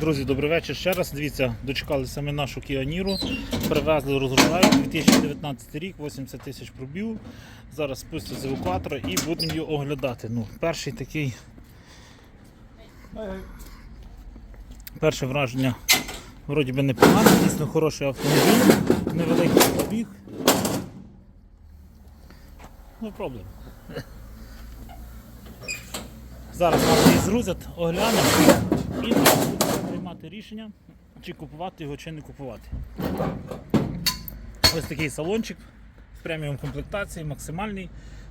Друзі, добрий вечір ще раз. Дивіться, дочекалися ми нашу Niro. Привезли, розгружаємо 2019 рік, 80 тисяч пробів. Зараз спустя з евакуатора і будемо його оглядати. Ну, перший такий. Перше враження вроді би непогане, дійсно хороший автомобіль, невеликий пробіг. Ну, проблем. Зараз нам її згрузять, оглянемо і приймати рішення, чи купувати його, чи не купувати. Ось такий салончик в преміум комплектації, максимальний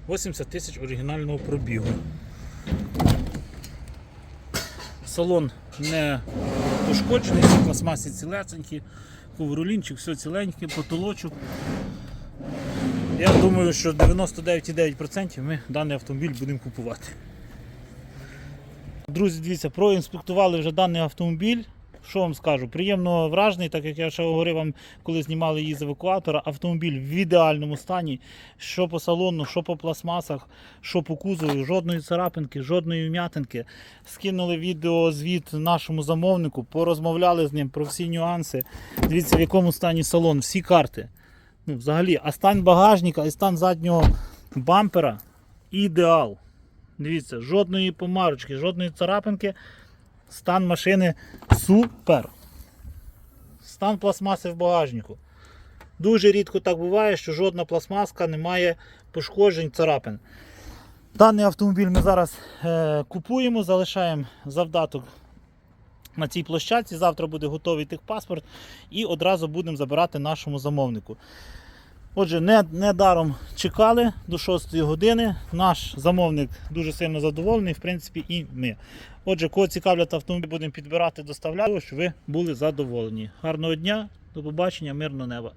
80 тисяч оригінального пробігу. Салон не пошкоджений, всі пластмасі цілесенькі, ковролінчик, все ціленьке, потолочок. Я думаю, що 99,9% ми даний автомобіль будемо купувати. Друзі, дивіться, проінспектували вже даний автомобіль. Що вам скажу? Приємно вражений, так як я ще говорив вам, коли знімали її з евакуатора. Автомобіль в ідеальному стані. Що по салону, що по пластмасах, що по кузову, жодної царапинки, жодної вм'ятинки. Скинули відеозвіт нашому замовнику, порозмовляли з ним про всі нюанси. Дивіться, в якому стані салон, всі карти. Ну, взагалі, а стан багажника і стан заднього бампера ідеал. Дивіться, жодної помарочки, жодної царапинки. Стан машини супер. Стан пластмаси в багажнику. Дуже рідко так буває, що жодна пластмаска не має пошкоджень царапин. Даний автомобіль ми зараз е, купуємо, залишаємо завдаток на цій площадці. Завтра буде готовий техпаспорт і одразу будемо забирати нашому замовнику. Отже, не, не даром чекали до 6 години. Наш замовник дуже сильно задоволений, в принципі, і ми. Отже, кого цікавлять автомобіль, будемо підбирати, доставляти, щоб ви були задоволені. Гарного дня, до побачення, мирного неба.